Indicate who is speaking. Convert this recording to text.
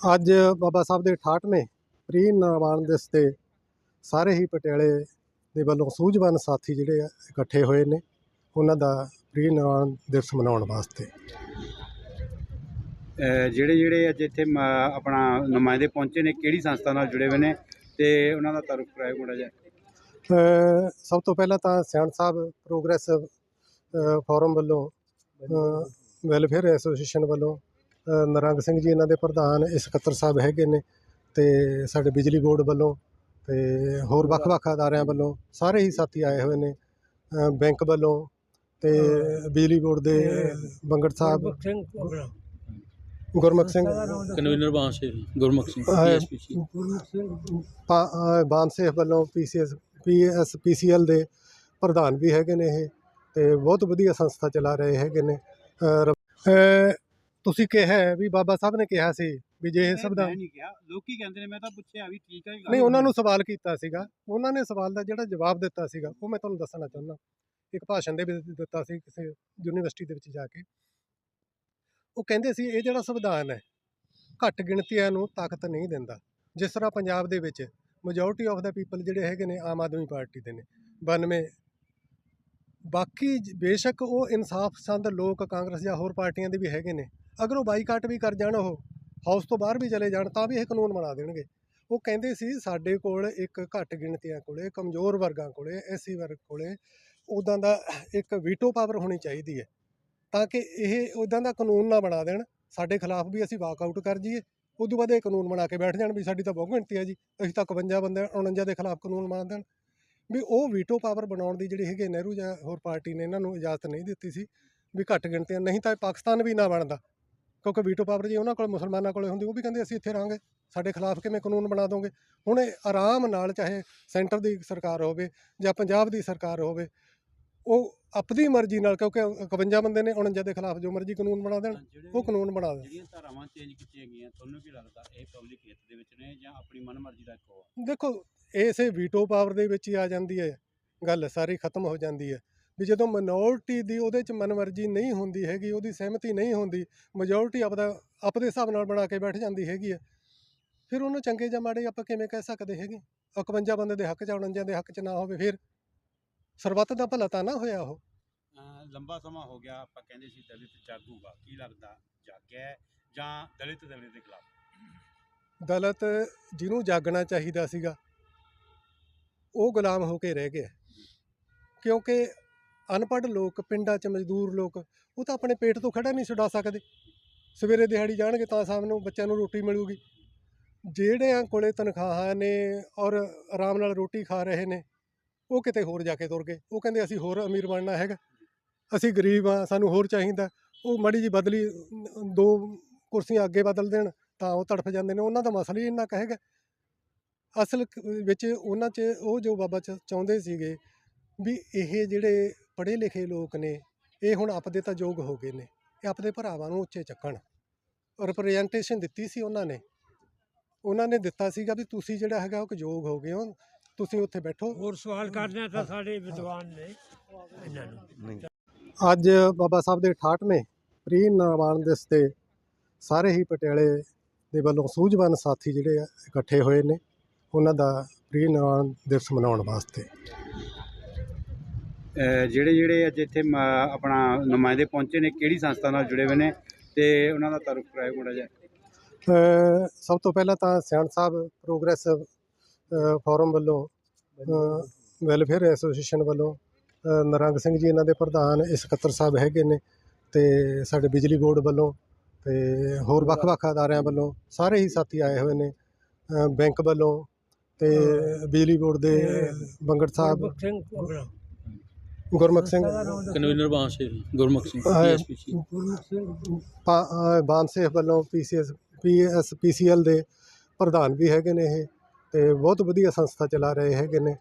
Speaker 1: ਅੱਜ ਬਾਬਾ ਸਾਹਿਬ ਦੇ 68ਵੇਂ ਪ੍ਰੀ ਨਿਰਵਾਣ ਦਿਵਸ ਤੇ ਸਾਰੇ ਹੀ ਪਟਿਆਲੇ ਦੇ ਵੱਲੋਂ ਸੂਝਵਾਨ ਸਾਥੀ ਜਿਹੜੇ ਆ ਇਕੱਠੇ ਹੋਏ ਨੇ। ਉਹਨਾਂ ਦਾ ਪ੍ਰੀ ਨਿਰਵਾਣ ਦਿਵਸ ਮਨਾਉਣ ਵਾਸਤੇ।
Speaker 2: ਜਿਹੜੇ ਜਿਹੜੇ ਅੱਜ ਇੱਥੇ ਆਪਣਾ ਨੁਮਾਇੰਦੇ ਪਹੁੰਚੇ ਨੇ ਕਿਹੜੀ ਸੰਸਥਾ ਨਾਲ ਜੁੜੇ ਹੋਏ ਨੇ ਤੇ ਉਹਨਾਂ ਦਾ ਤਾਰੁਫ ਕਰਾਇਓ ਮਾੜਾ ਜਿਹਾ।
Speaker 1: ਅ, ਸਭ ਤੋਂ ਪਹਿਲਾਂ ਤਾਂ ਸਿਆਣ ਸਾਹਿਬ ਪ੍ਰੋਗਰੈਸ ਅ, ਫੋਰਮ ਵੱਲੋਂ ਵੈਲਫੇਅਰ ਐਸੋਸੀਏਸ਼ਨ ਵੱਲੋਂ ਨਰੰਗ ਸਿੰਘ ਜੀ ਇਹਨਾਂ ਦੇ ਪ੍ਰਧਾਨ ਸਕੱਤਰ ਸਾਹਿਬ ਹੈਗੇ ਨੇ ਤੇ ਸਾਡੇ ਬਿਜਲੀ ਬੋਰਡ ਵੱਲੋਂ ਤੇ ਹੋਰ ਵੱਖ-ਵੱਖ ਅਦਾਰਿਆਂ ਵੱਲੋਂ ਸਾਰੇ ਹੀ ਸਾਥੀ ਆਏ ਹੋਏ ਨੇ ਬੈਂਕ ਵੱਲੋਂ ਤੇ ਬਿਜਲੀ ਬੋਰਡ ਦੇ ਬੰਗੜ ਸਾਹਿਬ। ਗੁਰਮੁਖ ਸਿੰਘ
Speaker 3: ਕਨਵੀਨਰ ਬਾਂਸ ਗੁਰਮੁਖ ਸਿੰਘ ਪੀਐਸਪੀਸੀ
Speaker 1: ਬਾਨਸੇਫ ਵੱਲੋਂ ਪੀਸੀਐਸ ਪੀਐਸ ਪੀਸੀਐਲ ਦੇ ਪ੍ਰਧਾਨ ਵੀ ਹੈਗੇ ਨੇ ਇਹ ਤੇ ਬਹੁਤ ਵਧੀਆ ਸੰਸਥਾ ਚਲਾ ਰਹੇ ਹੈਗੇ ਨੇ ਤੁਸੀਂ ਕਿਹਾ ਹੈ ਵੀ ਬਾਬਾ ਸਾਹਿਬ ਨੇ ਕਿਹਾ ਸੀ ਵੀ ਜੇ ਇਹ ਸੰਵਿਧਾਨ
Speaker 2: ਨਹੀਂ ਕਿਹਾ। ਲੋਕੀ ਕਹਿੰਦੇ ਨੇ ਮੈਂ ਤਾਂ ਪੁੱਛਿਆ ਵੀ ਠੀਕ ਹੈ
Speaker 1: ਨਹੀਂ ਉਹਨਾਂ ਨੂੰ ਸਵਾਲ ਕੀਤਾ ਸੀਗਾ। ਉਹਨਾਂ ਨੇ ਸਵਾਲ ਦਾ ਜਿਹੜਾ ਜਵਾਬ ਦਿੱਤਾ ਸੀਗਾ ਉਹ ਮੈਂ ਤੁਹਾਨੂੰ ਦੱਸਣਾ ਚਾਹੁੰਦਾ। ਇੱਕ ਭਾਸ਼ਣ ਦੇ ਵਿੱਚ ਦਿੱਤਾ ਸੀ ਕਿਸੇ ਯੂਨੀਵਰਸਿਟੀ ਦੇ ਵਿੱਚ ਜਾ ਕੇ। ਉਹ ਕਹਿੰਦੇ ਸੀ ਇਹ ਜਿਹੜਾ ਸੰਵਿਧਾਨ ਹੈ ਘੱਟ ਗਿਣਤੀਆਂ ਨੂੰ ਤਾਕਤ ਨਹੀਂ ਦਿੰਦਾ। ਜਿਸ ਤਰ੍ਹਾਂ ਪੰਜਾਬ ਦੇ ਵਿੱਚ ਮੈਜੋਰਟੀ ਆਫ ਦਾ ਪੀਪਲ ਜਿਹੜੇ ਹੈਗੇ ਨੇ ਆਮ ਆਦਮੀ ਪਾਰਟੀ ਦੇ ਨੇ। 92 ਬਾਕੀ ਬੇਸ਼ੱਕ ਉਹ ਇਨਸਾਫ ਪਸੰਦ ਲੋਕ ਕਾਂਗਰਸ ਜਾਂ ਹੋਰ ਪਾਰਟੀਆਂ ਦੇ ਵੀ ਹੈਗੇ ਨੇ। ਅਗਰ ਉਹ ਬਾਈਕਾਟ ਵੀ ਕਰ ਜਾਣ ਉਹ, ਹਾਊਸ ਤੋਂ ਬਾਹਰ ਵੀ ਚਲੇ ਜਾਣ, ਤਾਂ ਵੀ ਇਹ ਕਾਨੂੰਨ ਬਣਾ ਦੇਣਗੇ। ਉਹ ਕਹਿੰਦੇ ਸੀ ਸਾਡੇ ਕੋਲ ਇੱਕ ਘੱਟ ਗਿਣਤੀਆਂ ਕੋਲੇ, ਕਮਜ਼ੋਰ ਵਰਗਾਂ ਕੋਲੇ ਐਸੀ ਵਰਗ ਕੋਲੇ ਉਦਾਂ ਦਾ ਇੱਕ ਵੀਟੋ ਪਾਵਰ ਹੋਣੀ ਚਾਹੀਦੀ ਹੈ। ਤਾਂ ਕਿ ਇਹ ਉਦਾਂ ਦਾ ਕਾਨੂੰਨ ਨਾ ਬਣਾ ਦੇਣ, ਸਾਡੇ ਖਿਲਾਫ ਵੀ ਅਸੀਂ ਵਾਕਆਊਟ ਕਰ ਜਾਈਏ। ਉਦੋਂ ਬਾਅਦ ਇਹ ਕਾਨੂੰਨ ਬਣਾ ਕੇ ਬੈਠ ਜਾਣ ਵੀ ਸਾਡੀ ਤਾਂ ਬਹੁਤ ਗਿਣਤੀ ਹੈ ਜੀ, ਅਸੀਂ ਤਾਂ 51 ਬੰਦੇ 49 ਦੇ ਖਿਲਾਫ ਕਾਨੂੰਨ ਬਣਾ ਦੇਣ। ਵੀ ਉਹ ਵੀਟੋ ਪਾਵਰ ਬਣਾਉਣ ਦੀ ਜਿਹੜੀ ਹੈਗੀ ਨਹਿਰੂ ਜਾਂ ਹੋਰ ਪਾਰਟੀ ਨੇ ਇਹਨਾਂ ਨੂੰ ਇਜਾਜ਼ਤ ਨਹੀਂ ਦਿੱਤੀ ਸੀ, ਵੀ ਘੱਟ ਗਿਣਤੀਆਂ, ਨਹੀਂ ਤਾਂ ਪਾਕਿਸਤਾਨ ਵੀ ਨਾ ਬਣਦਾ। ਕਿਉਂਕਿ ਵੀਟੋ ਪਾਵਰ ਜੇ ਉਹਨਾਂ ਕੋਲ ਮੁਸਲਮਾਨਾਂ ਕੋਲੇ ਹੁੰਦੀ ਉਹ ਵੀ ਕਹਿੰਦੇ ਅਸੀਂ ਇੱਥੇ ਰਹਾਂਗੇ ਸਾਡੇ ਖਿਲਾਫ ਕਿਵੇਂ ਕਾਨੂੰਨ ਬਣਾ ਦੋਗੇ? ਹੁਣ ਇਹ ਆਰਾਮ ਨਾਲ ਚਾਹੇ ਸੈਂਟਰ ਦੀ ਸਰਕਾਰ ਹੋਵੇ ਜਾਂ ਪੰਜਾਬ ਦੀ ਸਰਕਾਰ ਹੋਵੇ ਉਹ ਆਪਣੀ ਮਰਜ਼ੀ ਨਾਲ ਕਿਉਂਕਿ 51 ਬੰਦੇ ਨੇ 49 ਦੇ ਖਿਲਾਫ ਜੋ ਮਰਜ਼ੀ ਕਾਨੂੰਨ ਬਣਾ ਦੇਣ ਉਹ ਕਾਨੂੰਨ ਬਣਾ ਦੇਣ।
Speaker 2: ਜਿਹੜੀਆਂ ਧਾਰਾਵਾਂ ਚੇਂਜ ਕੀਤੀਆਂ ਗਈਆਂ ਤੁਹਾਨੂੰ ਕੀ ਲੱਗਦਾ ਇਹ ਪਬਲਿਕ ਹਿੱਤ ਦੇ ਵਿੱਚ ਨੇ ਜਾਂ ਆਪਣੀ ਮਨਮਰਜ਼ੀ ਦਾ ਇੱਕ ਹੋ?
Speaker 1: ਦੇਖੋ ਇਸੇ ਵੀਟੋ ਪਾਵਰ ਦੇ ਵਿੱਚ ਹੀ ਆ ਜਾਂਦੀ ਹੈ ਗੱਲ ਸਾਰੀ ਖਤਮ ਹੋ ਜਾਂਦੀ ਹੈ। ਵੀ ਜਦੋਂ ਮਿਨੋਰਟੀ ਦੀ ਉਹਦੇ ਚ ਮਨਮਰਜ਼ੀ ਨਹੀਂ ਹੁੰਦੀ ਹੈਗੀ ਉਹਦੀ ਸਹਿਮਤੀ ਨਹੀਂ ਹੁੰਦੀ ਮੈਜੋਰਟੀ ਆਪਦਾ ਆਪਦੇ ਹਿਸਾਬ ਨਾਲ ਬਣਾ ਕੇ ਬੈਠ ਜਾਂਦੀ ਹੈਗੀ ਹੈ। ਫਿਰ ਉਹਨੂੰ ਚੰਗੇ ਜਾਂ ਮਾੜੇ ਆਪਾਂ ਕਿਵੇਂ ਕਹਿ ਸਕਦੇ ਹੈਗੇ? 51 ਬੰਦੇ ਦੇ ਹੱਕ ਚ 49 ਦੇ ਹੱਕ ਚ ਨਾ ਹੋਵੇ ਫਿਰ। ਸਰਬੱਤ ਦਾ ਭਲਾ ਤਾਂ ਨਾ ਹੋਇਆ ਉਹ।
Speaker 2: ਲੰਬਾ ਸਮਾਂ ਹੋ ਗਿਆ ਆਪਾਂ ਕਹਿੰਦੇ ਸੀ ਦਲਿਤ ਜਾਗੂਗਾ। ਕੀ ਲੱਗਦਾ? ਜਾਗਿਆ ਜਾਂ ਦਲਿਤ ਦਲਿਤ ਦੇ ਖਿਲਾਫ?
Speaker 1: ਦਲਿਤ ਜਿਹਨੂੰ ਜਾਗਣਾ ਚਾਹੀਦਾ ਸੀਗਾ ਉਹ ਗੁਲਾਮ ਹੋ ਕੇ ਰਹਿ ਗਿਆ। ਕਿਉਂਕਿ ਅਨਪੜ੍ਹ ਲੋਕ, ਪਿੰਡਾਂ 'ਚ ਮਜ਼ਦੂਰ ਲੋਕ, ਉਹ ਤਾਂ ਆਪਣੇ ਪੇਟ ਤੋਂ ਖੜਾ ਨਹੀਂ ਛੁਡਾ ਸਕਦੇ। ਸਵੇਰੇ ਦਿਹਾੜੀ ਜਾਣਗੇ ਤਾਂ ਸ਼ਾਮ ਨੂੰ ਬੱਚਿਆਂ ਨੂੰ ਰੋਟੀ ਮਿਲੂਗੀ। ਜਿਹੜਿਆਂ ਕੋਲੇ ਤਨਖਾਹਾਂ ਨੇ ਔਰ ਆਰਾਮ ਨਾਲ ਰੋਟੀ ਖਾ ਰਹੇ ਨੇ, ਉਹ ਕਿਤੇ ਹੋਰ ਜਾ ਕੇ ਤੁਰ ਗਏ। ਉਹ ਕਹਿੰਦੇ ਅਸੀਂ ਹੋਰ ਅਮੀਰ ਬਣਨਾ ਹੈਗਾ। ਅਸੀਂ ਗਰੀਬ ਆ ਸਾਨੂੰ ਹੋਰ ਚਾਹੀਦਾ। ਉਹ ਮੜੀ ਜੀ ਬਦਲੀ, ਦੋ ਕੁਰਸੀਆਂ ਅੱਗੇ ਬਦਲ ਦੇਣ, ਤਾਂ ਉਹ ਤੜਫ ਜਾਂਦੇ ਨੇ। ਉਹਨਾਂ ਦਾ ਮਸਲਾ ਹੀ ਇੰਨਾ ਕੁ ਹੈਗਾ। ਅਸਲ ਵਿੱਚ ਉਹਨਾਂ 'ਚ, ਉਹ ਜੋ ਬਾਬਾ ਚ ਚਾਹੁੰਦੇ ਸੀਗੇ ਵੀ ਇਹ ਜਿਹੜੇ ਪੜ੍ਹੇ ਲਿਖੇ ਲੋਕ ਨੇ ਇਹ ਹੁਣ ਆਪਦੇ ਤਾਂ ਯੋਗ ਹੋ ਗਏ ਨੇ ਇਹ ਆਪਦੇ ਭਰਾਵਾਂ ਨੂੰ ਉੱਚੇ ਚੱਕਣ। ਰਿਪਰੈਜ਼ੈਂਟੇਸ਼ਨ ਦਿੱਤੀ ਸੀ ਉਹਨਾਂ ਨੇ। ਉਹਨਾਂ ਨੇ ਦਿੱਤਾ ਸੀਗਾ ਵੀ ਤੁਸੀਂ ਜਿਹੜਾ ਹੈਗਾ ਉਹ ਯੋਗ ਹੋ ਗਏ ਹੋ ਤੁਸੀਂ ਉੱਥੇ ਬੈਠੋ।
Speaker 4: ਹੋਰ ਸਵਾਲ ਕਰਨਾ ਤਾਂ ਸਾਡੇ ਵਿਦਵਾਨ ਨੇ ਇਹਨਾਂ ਨੂੰ।
Speaker 1: ਅੱਜ ਬਾਬਾ ਸਾਹਿਬ ਦੇ 68ਵੇਂ ਪ੍ਰੀ ਨਿਰਵਾਣ ਦਿਵਸ ਤੇ ਸਾਰੇ ਹੀ ਪਟਿਆਲੇ ਦੇ ਵੱਲੋਂ ਸੂਝਵਾਨ ਸਾਥੀ ਜਿਹੜੇ ਆ ਇਕੱਠੇ ਹੋਏ ਨੇ ਉਹਨਾਂ ਦਾ ਪ੍ਰੀ ਨਿਰਵਾਣ ਦਿਵਸ ਮਨਾਉਣ ਵਾਸਤੇ।
Speaker 2: ਜਿਹੜੇ ਜਿਹੜੇ ਅੱਜ ਇੱਥੇ ਆਪਣਾ ਨੁਮਾਇੰਦੇ ਪਹੁੰਚੇ ਨੇ ਕਿਹੜੀ ਸੰਸਥਾ ਨਾਲ ਜੁੜੇ ਹੋਏ ਨੇ ਤੇ ਉਹਨਾਂ ਦਾ ਤਾਰੁਫ ਕਰਾਇਓ ਮਾੜਾ
Speaker 1: ਅ, ਸਭ ਤੋਂ ਪਹਿਲਾਂ ਤਾਂ ਸਿਆਣ ਸਾਹਿਬ ਪ੍ਰੋਗਰੈਸ ਫੋਰਮ ਵੱਲੋਂ ਵੈਲਫੇਅਰ ਐਸੋਸੀਏਸ਼ਨ ਵੱਲੋਂ ਨਰੰਗ ਸਿੰਘ ਜੀ ਇਹਨਾਂ ਦੇ ਪ੍ਰਧਾਨ ਸਕੱਤਰ ਸਾਹਿਬ ਹੈਗੇ ਨੇ ਤੇ ਸਾਡੇ ਬਿਜਲੀ ਬੋਰਡ ਵੱਲੋਂ ਤੇ ਹੋਰ ਵੱਖ-ਵੱਖ ਅਦਾਰਿਆਂ ਵੱਲੋਂ ਸਾਰੇ ਹੀ ਸਾਥੀ ਆਏ ਹੋਏ ਨੇ ਬੈਂਕ ਵੱਲੋਂ ਤੇ ਬਿਜਲੀ ਬੋਰਡ ਦੇ ਬੰਗੜ ਸਾਹਿਬ
Speaker 4: ਗੁਰਮੁਖ
Speaker 1: ਸਿੰਘ।
Speaker 3: ਕਨਵੀਨਰ ਬਾਂਸ ਗੁਰਮੁਖ ਸਿੰਘ ਪੀਐਸਪੀਸੀ
Speaker 1: ਬਾਨਸੇਫ ਵੱਲੋਂ ਪੀਸੀਐਸ ਪੀਐਸ ਪੀਸੀਐਲ ਦੇ ਪ੍ਰਧਾਨ ਵੀ ਹੈਗੇ ਨੇ ਇਹ ਤੇ ਬਹੁਤ ਵਧੀਆ ਸੰਸਥਾ ਚਲਾ ਰਹੇ ਹੈਗੇ ਨੇ।